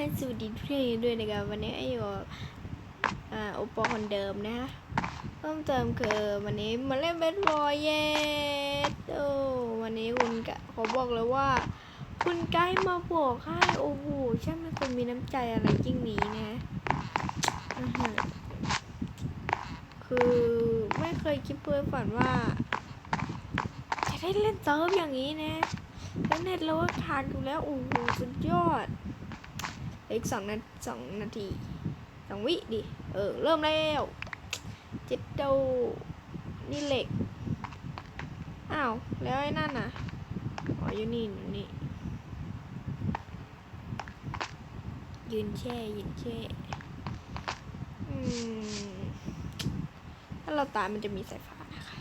ให้สวัสดีทุกท่านด้วยนะครับวันนี้ไออยู่กับอ่าโอปอคนเดิมนะเพิ่มเติมคือวันนี้มาเล่นเบสบอลเย้โอ้วันนี้คุณกะขอบอกเลยว่า คุณไกด์มาบอกให้โอ้โหช่างเป็นคนมีน้ำใจอะไรยิ่งนี้นะอื้อหือคือไม่เคยคิดเพื่อฝันว่าจะได้เล่นเซิร์ฟอย่างนี้นะแล้วเน็ตเราก็ขาดอยู่แล้วโอ้โหสุดยอด อีกสองนาสองนาทีสองวิดิ เออ เริ่มแล้ว เจ็ดโดนี่เหล็ก อ้าว แล้วไอ้นั่นน่ะ อ๋ออยู่นี่อยู่นี่ ยืนแช่ ยืนแช่อืมถ้าเราตายมันจะมีสายฟ้านะคะ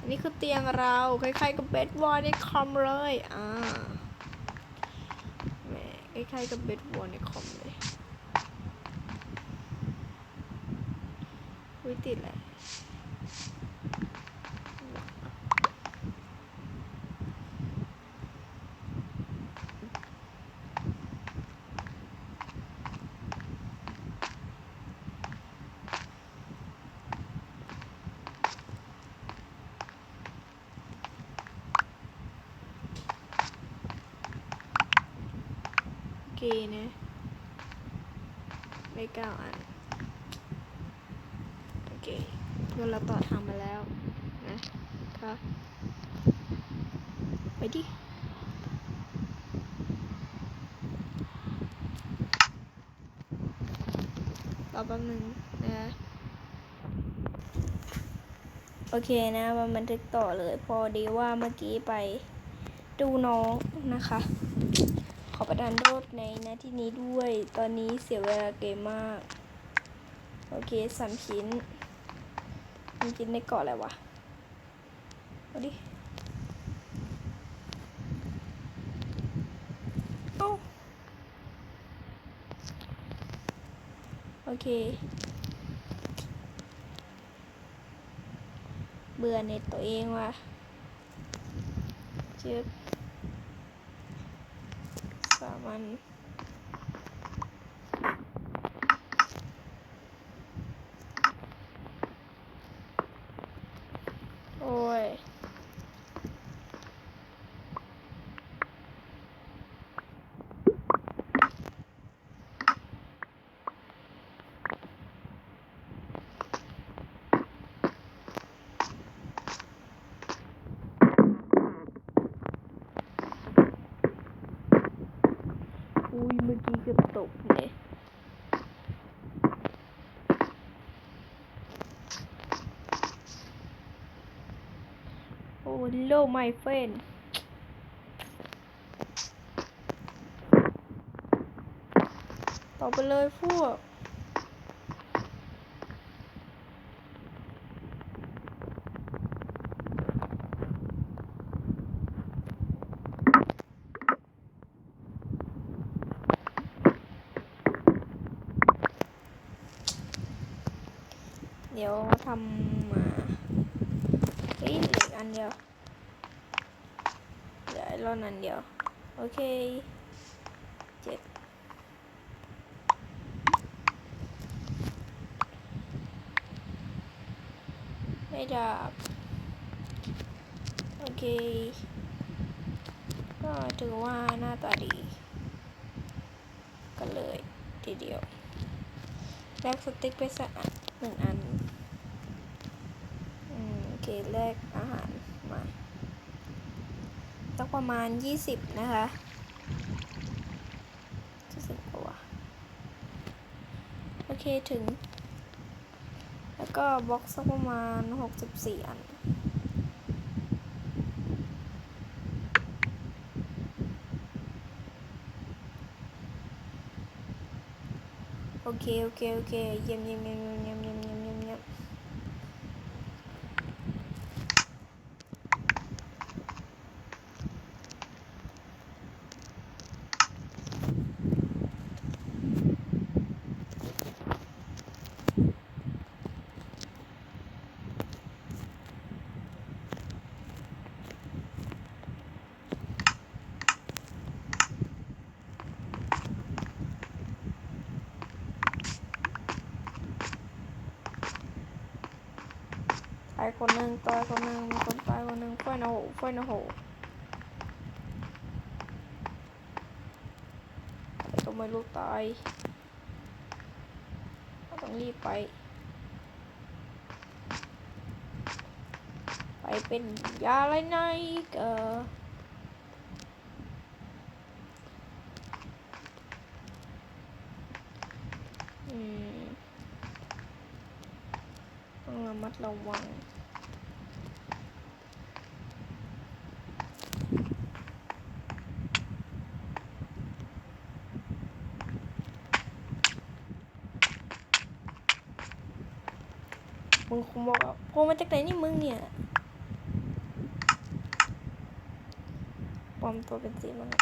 อันนี้คือเตียงเรา คล้ายๆกับเบดวอลในคอมเลย อ่า ล้ายๆกับเบดวอลในคอมเลยวิติดแหละ นะได้เก้าอัน โอเคเพื่อนเราต่อทางมาแล้วนะครับไปดิรอแป๊บนึงนะโอเคนะมาบันทึกต่อเลย พอดีว่าเมื่อกี้ไปดูน้องนะคะ ประทานโทษในหน้าที่นี้ด้วย ตอนนี้เสียเวลาเกมมาก โอเคสามชิ้นมันกินได้เกาะอะไรวะเอาดิเอ้โอเค เบื่อเน็ตตัวเองว่ะจึ๊บ one อุ้ยเมื่อกี้เกือบตกเลยโอ้โลไม่เฟนต่อไปเลยพวก ทำมาเฮ้ยออกอันเดียวเหลือไอรอนอันเดียว โอเคเจ็ดไม่ดับโอเค ก็ถือว่าหน้าตาดี ก็เลยทีเดียวแลกสติ๊กไปสักอันหนึ่งอัน เคแลกอาหารมาต้องประมาณยี่สิบนะคะจะสิบกว่าโอเคถึง แล้วก็บล็อกสักประมาณหกสิบสี่อันโอเค โอเค โอเค เยี่ยมเยี่ยมเยี่ยมเยี่ยมายคนหนึ่งมีคนตายคนหนึ่งไฟนะโหไฟนะโหใครก็ไม่รู้ตายต้องรีบไป ไปเป็นยาอะไรในเออต้องระมัดระวัง มึงคงบอกว่าโผล่มาจากไหนนี่มึงเนี่ยปลอมตัวเป็นสีมันอะ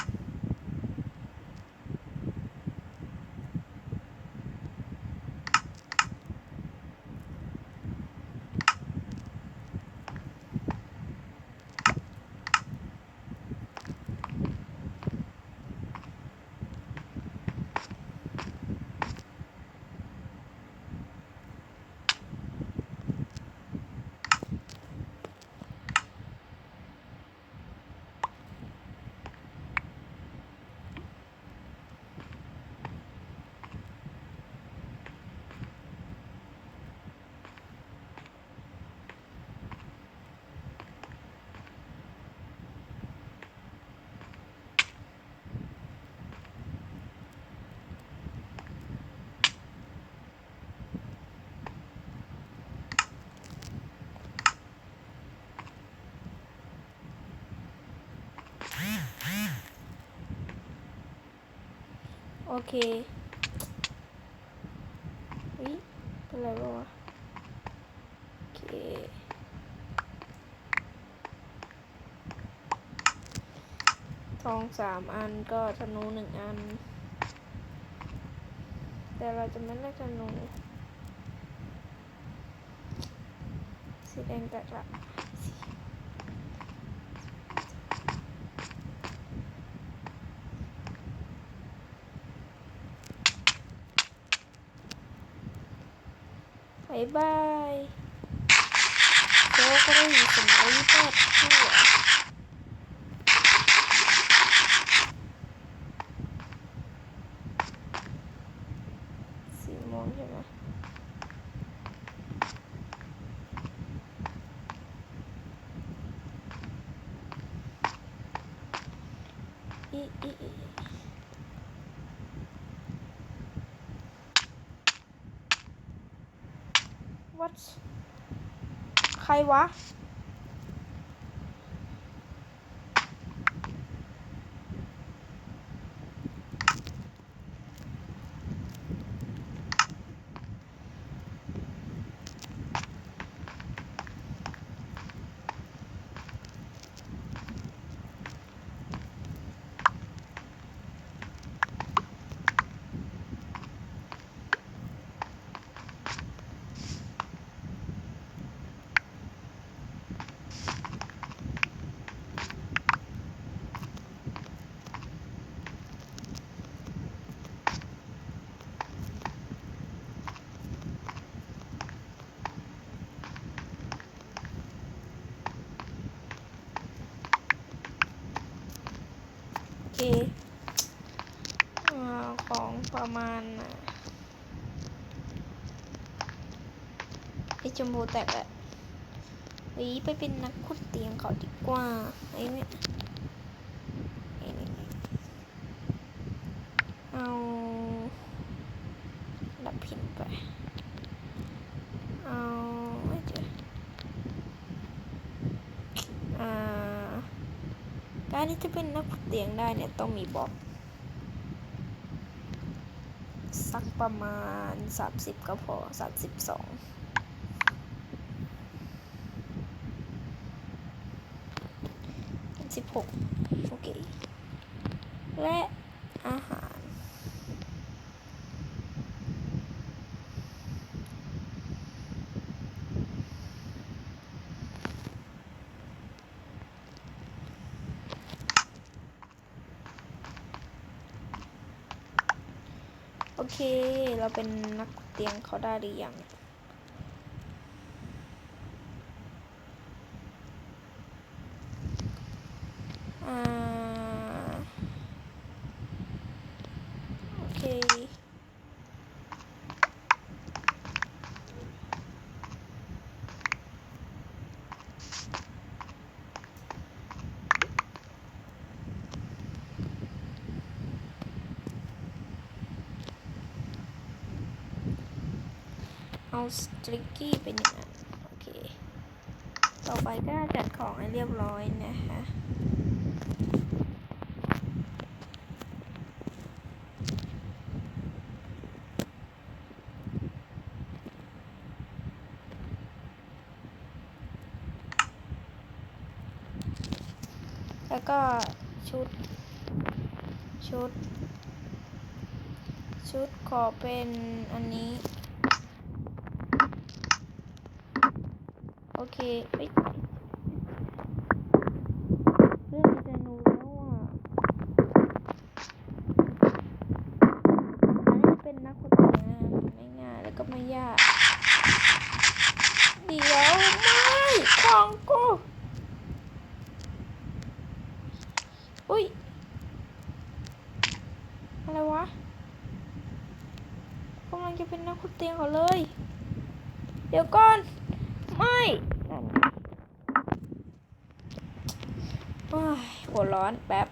โอเควิเป็นไรบ้างวะโอเคทองสามอันก็ธนูหนึ่งอัน แต่เราจะไม่เลือกธนูสีแดงแตกละายบายโจ๊กก็ได้ยินเสียงรีบแบบทั่ว สี่โมงใช่ไหมอีอีอี what ใครวะ ของประมาณไอจมูกแตกอะเฮ้ยไปเป็นนักขุดเตียงเขาดีกว่าไอ้เนี่ยไอ้นี่เอาดับพินไป เอาไม่เจออ่า การ ที่จะเป็นนักเตียงได้เนี่ยต้องมีบอกสักประมาณ 30 ก็พอ 32 16โอเค และอาหาร โอเค เราเป็นนักเตียงเขาได้หรือยัง สตริกกี้เป็นอย่างนั้นโอเค ต่อไปก็จัดของให้เรียบร้อยนะคะแล้วก็ชุด ชุด ชุดขอเป็นอันนี้ อเคเอ้ยเรื่องมีแต่หนูแล้วอะอันนี้เป็นนักขุดเหรียญนไม่ง่ายแล้วก็ไม่ยาก เดี๋ยวไม่ของกูอุ้ย อะไรวะกำลังจะเป็นนักขุดเตียงเขาเลย เดี๋ยวก่อน ไม่นั่นโอ้ย หัวร้อนแป๊บ